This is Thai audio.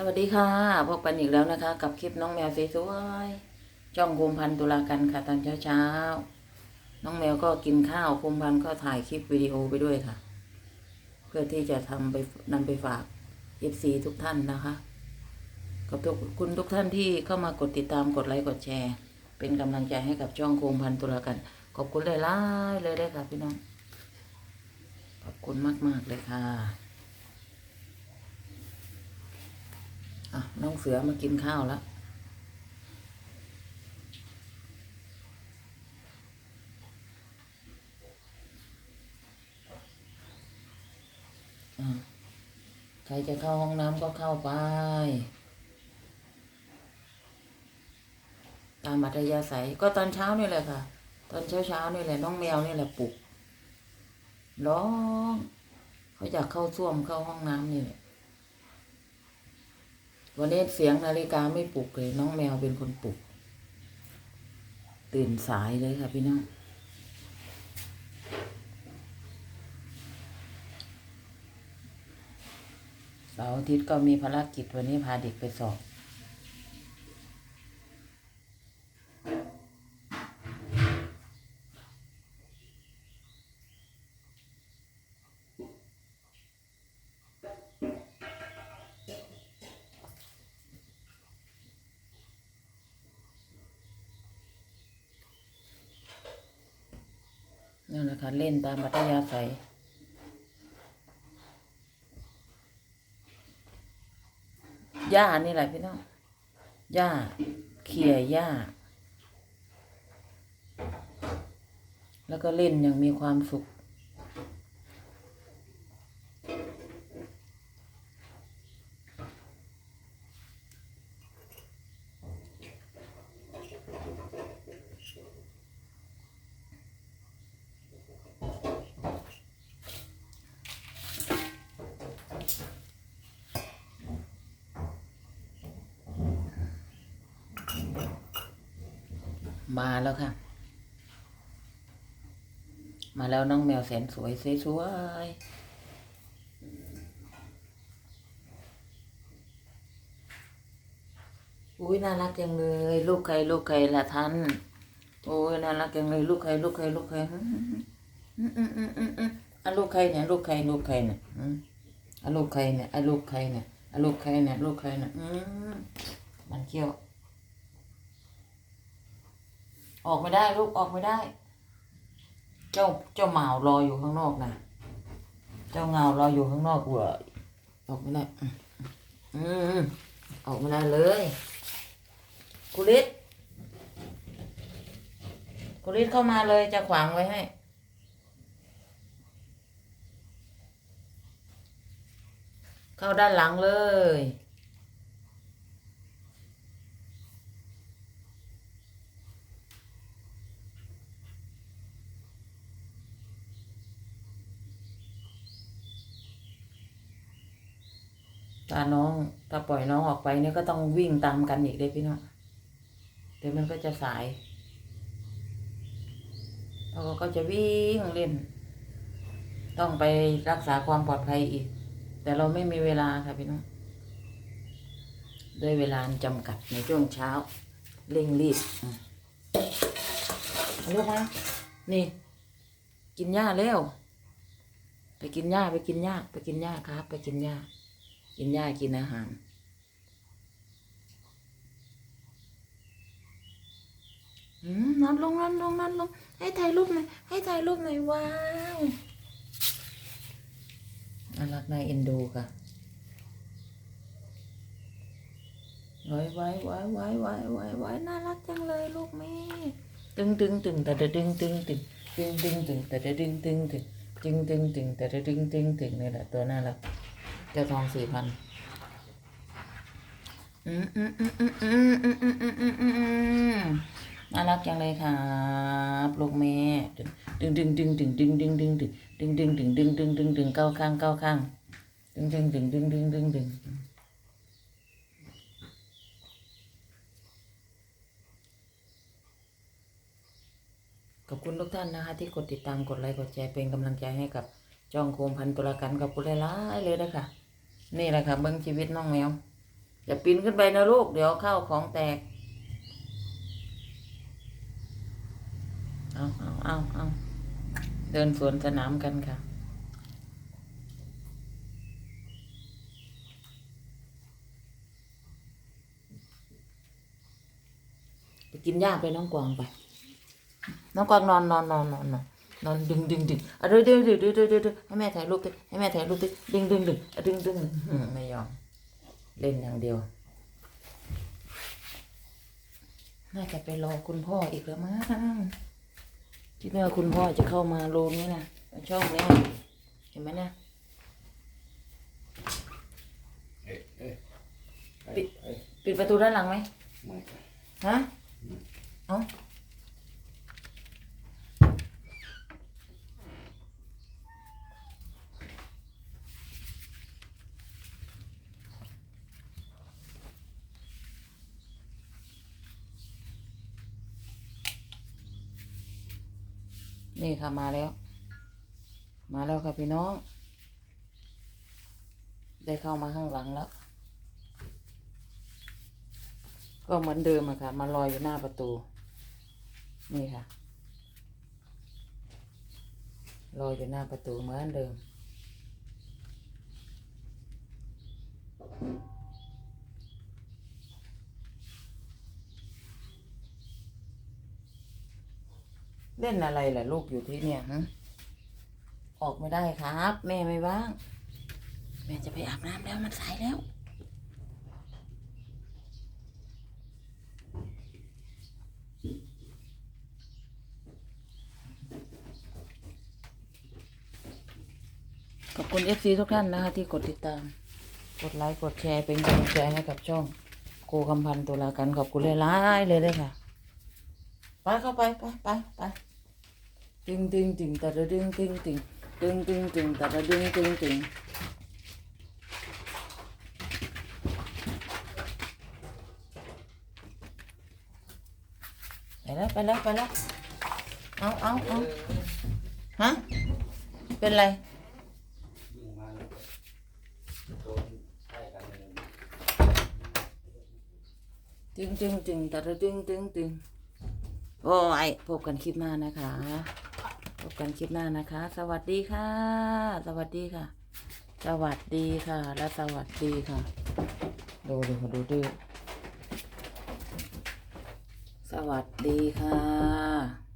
สวัสดีค่ะ พบกันอีกแล้วนะคะ กับคลิปน้องแมวสวยๆจ้องคุมพันตุลากันค่ะตอนเช้าๆ น้องแมวก็กินข้าวคุมพันก็ถ่ายคลิปวิดีโอไปด้วยค่ะ เพื่อที่จะทำไปนำไปฝากเอฟซีทุกท่านนะคะขอบคุณทุกท่านที่เข้ามากดติดตามกดไลค์กดแชร์ เป็นกำลังใจให้กับจ้องคุมพันตุลากัน ขอบคุณหลายๆเลยได้ค่ะพี่น้อง ขอบคุณมากๆเลยค่ะ อะ น้องเสือมากินข้าวแล้วใครจะเข้าห้องน้ำก็เข้าไป ตามอัธยาศัยก็ตอนเช้านี่แหละค่ะ ตอนเช้าเช้านี่แหละ น้องแมวนี่แหละปลุกร้องเขาอยากเข้าส้วมเข้าห้องน้ำนี่แหละ วันนี้เสียงนาฬิกาไม่ปลุกเลย น้องแมวเป็นคนปลุก ตื่นสายเลยค่ะพี่น้องเสาร์อาทิตย์ก็มีภารกิจวันนี้พาเด็กไปสอบ นะคะ เล่นตามบัตยาศัยหญ้านี่แหละพี่น้องหญ้าเขี่ยหญ้า แล้วก็เล่นอย่างมีความสุข มาแล้วค่ะ มาแล้วน้องแมวแสนสวยสวยอุ้ยน่ารักจังเลย ลูกใครลูกใครล่ะท่านโอ้ยน่ารักจังเลยลูกใครลูกใครลูกใครอืมอืมอืมอืมอืมอืมอะลูกใครเนี่ยลูกใครลูกใครเนี่ยอืมอะลูกใครเนี่ยอะลูกใครเนี่ยอะลูกใครเนี่ยลูกใครเนี่ยอืมมันเขี้ยว ออกไม่ได้ลูกออกไม่ได้ เจ้าเจ้าเหมารออยู่ข้างนอกนะเจ้าเงารออยู่ข้างนอกเว้ยออกไม่ได้อืมอืมออกไม่ได้เลยกุลิศกุลิศเข้ามาเลยจะขวางไว้ให้เข้าด้านหลังเลย ตาน้อง ถ้าปล่อยน้องออกไปเนี่ยก็ต้องวิ่งตามกันอีกเลยพี่น้องเดี๋ยวมันก็จะสายแล้วก็จะวิ่งเล่น ต้องไปรักษาความปลอดภัยอีก แต่เราไม่มีเวลาค่ะพี่น้องด้วยเวลาจำกัดในช่วงเช้าเร่งรีบลูกมานี่ กินหญ้าเร็วไปกินหญ้าไปกินหญ้าไปกินหญ้าครับ ไปกินหญ้า กินหญ้ากินอาหารอืมนอนลงนอนลงนอนลง ให้ถ่ายรูปหน่อย ให้ถ่ายรูปหน่อยว้าวน่ารักน่าเอ็นดูค่ะ ไว้ไว้ไว้ไว้ไว้ไว้ไว้น่ารักจังเลยลูกแม่ ตึงตึงตึงแต่ดึงตึงตึงตึงตึงตึงแต่ดึงตึงตึงตึงตึงตึงแต่ดึงตึงตึงนี่แหละตัวน่ารัก เจ้าทองสี่พันอืมอืมอืมอืมอืมอืมอืมอืมอืมอืมน่ารักจังเลยครับลูกแม่ดึงดึงดึงดึงดึงดึงดึงดึงดึงดึงดึงดึงดึงดึงดึงเก้าข้างเก้าข้างดึงดึงดึงดึงดึงดึงดึงขอบคุณทุกท่านนะคะที่กดติดตามกดไลค์กดแชร์เป็นกำลังใจให้กับ จองโคมพันตุลากันกับกุเลล้ายๆเลยนะคะนี่แหละค่ะเบิ้งชีวิตน้องแมวอย่าปีนขึ้นไปนะลูก เดี๋ยวเข้าวของแตก เอาเอาเอาเอาเดินสวนสนามกันค่ะ ไปกินหญ้าไปน้องกวางไป น้องกวางนอนนอนนอนนอนนอน นอนดึงดึงดึงอะดึงดึงดึงดึงดึงดึงดึงให้แม่ถ่ายรูปดิให้แม่ถ่ายรูปดิดึงดึงดึงอะดึงดึงดึงอืมไม่ยอม เล่นอย่างเดียว น่าจะไปรอคุณพ่ออีกแล้วมั้งคิดว่าคุณพ่อจะเข้ามาโรงนี้นะช่องนี้เห็นไหมเนี่ยเอ๊ะเอ๊ะไปปิดไปปิดประตูด้านหลังไหมไม่ฮะเอ้า นี่ค่ะมาแล้ว มาแล้วค่ะพี่น้อง ได้เข้ามาข้างหลังแล้ว ก็เหมือนเดิมอะค่ะ มาลอยอยู่หน้าประตู นี่ค่ะลอยอยู่หน้าประตูเหมือนเดิม เล่นอะไรล่ะลูกอยู่ที่เนี่ยฮะออกไม่ได้ครับ แม่ไม่ว่าง แม่จะไปอาบน้ำแล้วมันสายแล้ว ขอบคุณ FC ทุกท่านนะคะที่กดติดตาม กดไลค์ กดแชร์เป็นกำลังใจให้กับช่องโคคำพันธ์ตุลากันขอบคุณหลายๆเลยเลยค่ะ ไปเข้าไป ไปไปไป ตึงตึงตึงตะระดึงตึงตึงตึงตึงตึงตะระดึงตึงตึงไปแล้วไปแล้วไปแล้วเอาเอาเอาฮะเป็นไรวิ่งตึงตึงตึงตะระตึงตึงตึงโอ้ยพบกันคลิปหน้านะคะ บกันคลิปหน้านะคะ สวัสดีค่ะ สวัสดีค่ะ สวัสดีค่ะ และสวัสดีค่ะ ดูดูดูดูสวัสดีค่ะ